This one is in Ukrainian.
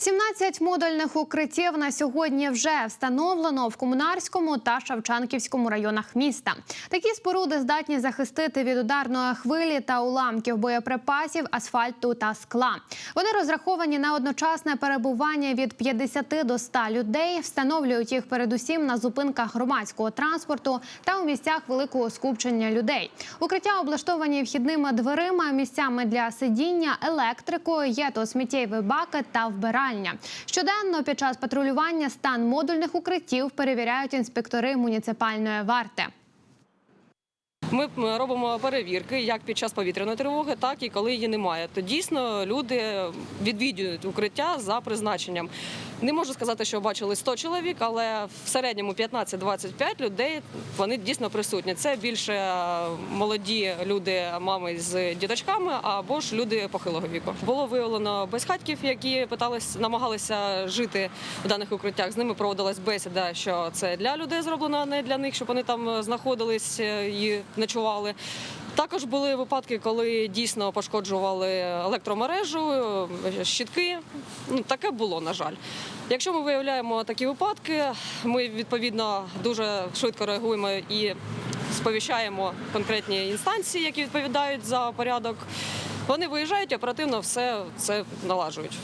17 модульних укриттів на сьогодні вже встановлено в Комунарському та Шевченківському районах міста. Такі споруди здатні захистити від ударної хвилі та уламків боєприпасів, асфальту та скла. Вони розраховані на одночасне перебування від 50 до 100 людей. Встановлюють їх передусім на зупинках громадського транспорту та у місцях великого скупчення людей. Укриття облаштовані вхідними дверима, місцями для сидіння, електрикою, є то сміттєві баки та вбиральня. Щоденно під час патрулювання стан модульних укриттів перевіряють інспектори муніципальної варти. Ми робимо перевірки як під час повітряної тривоги, так і коли її немає. То дійсно люди відвідують укриття за призначенням. Не можу сказати, що бачили 100 чоловік, але в середньому 15-25 людей вони дійсно присутні. Це більше е, молоді люди, мами з діточками або ж люди похилого віку. Було виявлено безхатьків, які питались, намагалися жити в даних укриттях. З ними проводилась бесіда, що це для людей зроблено, а не для них, щоб вони там е, знаходились е, і ночували. Також були випадки, коли дійсно пошкоджували електромережу, щитки. Ну, таке було, на жаль. Якщо ми виявляємо такі випадки, ми відповідно дуже швидко реагуємо і сповіщаємо конкретні інстанції, які відповідають за порядок. Вони виїжджають оперативно все це налажують.